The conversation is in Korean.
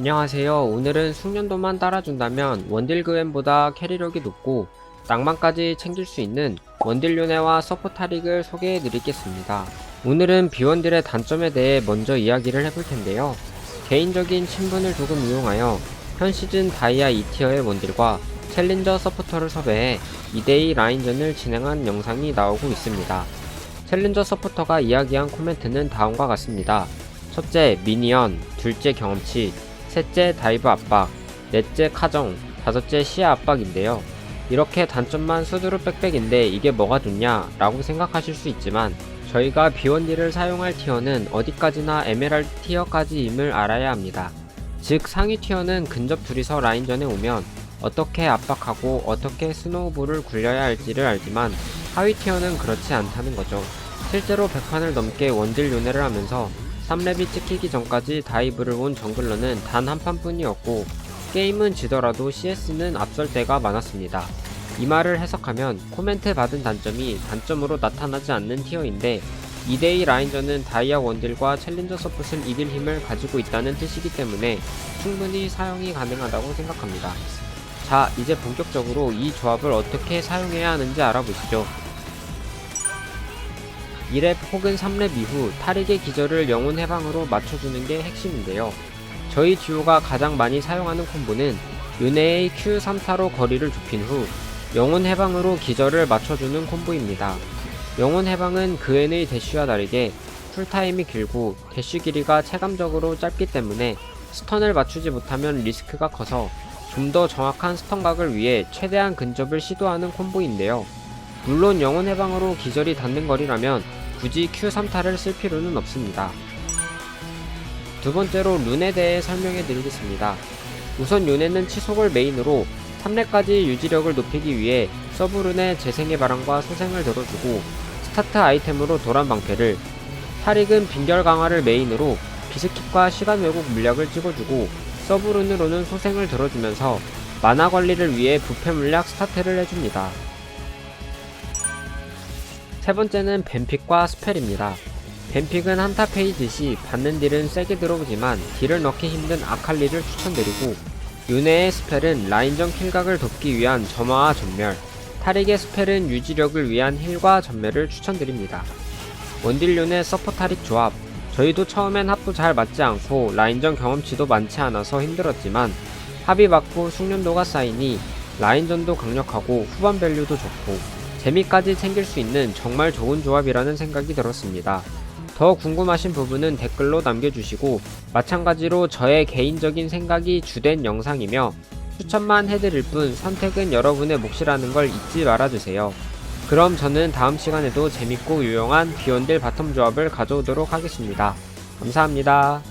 안녕하세요. 오늘은 숙련도만 따라준다면 원딜 그웬보다 캐리력이 높고 낭만까지 챙길 수 있는 원딜 요네와 서포 타릭을 소개해 드리겠습니다. 오늘은 비원딜의 단점에 대해 먼저 이야기를 해볼 텐데요. 개인적인 친분을 조금 이용하여 현 시즌 다이아 2티어의 원딜과 챌린저 서포터를 섭외해 2대2 라인전을 진행한 영상이 나오고 있습니다. 챌린저 서포터가 이야기한 코멘트는 다음과 같습니다. 첫째, 미니언, 둘째, 경험치, 셋째 다이브 압박, 넷째 카정, 다섯째 시야 압박인데요. 이렇게 단점만 수두루 빽빽인데 이게 뭐가 좋냐 라고 생각하실 수 있지만 저희가 비원딜을 사용할 티어는 어디까지나 에메랄드 티어까지임을 알아야 합니다. 즉 상위 티어는 근접 둘이서 라인전에 오면 어떻게 압박하고 어떻게 스노우볼을 굴려야 할지를 알지만 하위 티어는 그렇지 않다는 거죠. 실제로 100판을 넘게 원딜 요네를 하면서 3렙이 찍히기 전까지 다이브를 온 정글러는 단 한 판뿐이었고 게임은 지더라도 CS는 앞설 때가 많았습니다. 이 말을 해석하면 코멘트 받은 단점이 단점으로 나타나지 않는 티어인데 2대2 라인전은 다이아 원딜과 챌린저 서폿을 이길 힘을 가지고 있다는 뜻이기 때문에 충분히 사용이 가능하다고 생각합니다. 자, 이제 본격적으로 이 조합을 어떻게 사용해야 하는지 알아보시죠. 2렙 혹은 3렙 이후 타릭의 기절을 영혼 해방으로 맞춰주는 게 핵심인데요. 저희 듀오가 가장 많이 사용하는 콤보는 윤회의 Q3타로 거리를 좁힌 후 영혼 해방으로 기절을 맞춰주는 콤보입니다. 영혼 해방은 그앤의 대쉬와 다르게 쿨타임이 길고 대쉬 길이가 체감적으로 짧기 때문에 스턴을 맞추지 못하면 리스크가 커서 좀 더 정확한 스턴각을 위해 최대한 근접을 시도하는 콤보인데요. 물론 영혼 해방으로 기절이 닿는 거리라면 굳이 Q3타를 쓸 필요는 없습니다. 두 번째로 룬에 대해 설명해 드리겠습니다. 우선 룬에는 치속을 메인으로 3렙까지 유지력을 높이기 위해 서브룬의 재생의 바람과 소생을 들어주고 스타트 아이템으로 도란 방패를 타릭은 빈결 강화를 메인으로 비스킵과 시간 왜곡 물약을 찍어주고 서브룬으로는 소생을 들어주면서 만화 관리를 위해 부패 물약 스타트를 해줍니다. 세 번째는 뱀픽과 스펠입니다. 뱀픽은 한타 페이지 시 받는 딜은 세게 들어오지만 딜을 넣기 힘든 아칼리를 추천드리고 윤회의 스펠은 라인전 킬각을 돕기 위한 점화와 전멸, 타릭의 스펠은 유지력을 위한 힐과 전멸을 추천드립니다. 원딜 윤의 서퍼 타릭 조합 저희도 처음엔 합도 잘 맞지 않고 라인전 경험치도 많지 않아서 힘들었지만 합이 맞고 숙련도가 쌓이니 라인전도 강력하고 후반 밸류도 좋고 재미까지 챙길 수 있는 정말 좋은 조합이라는 생각이 들었습니다. 더 궁금하신 부분은 댓글로 남겨주시고 마찬가지로 저의 개인적인 생각이 주된 영상이며 추천만 해드릴 뿐 선택은 여러분의 몫이라는 걸 잊지 말아주세요. 그럼 저는 다음 시간에도 재밌고 유용한 비원딜 바텀 조합을 가져오도록 하겠습니다. 감사합니다.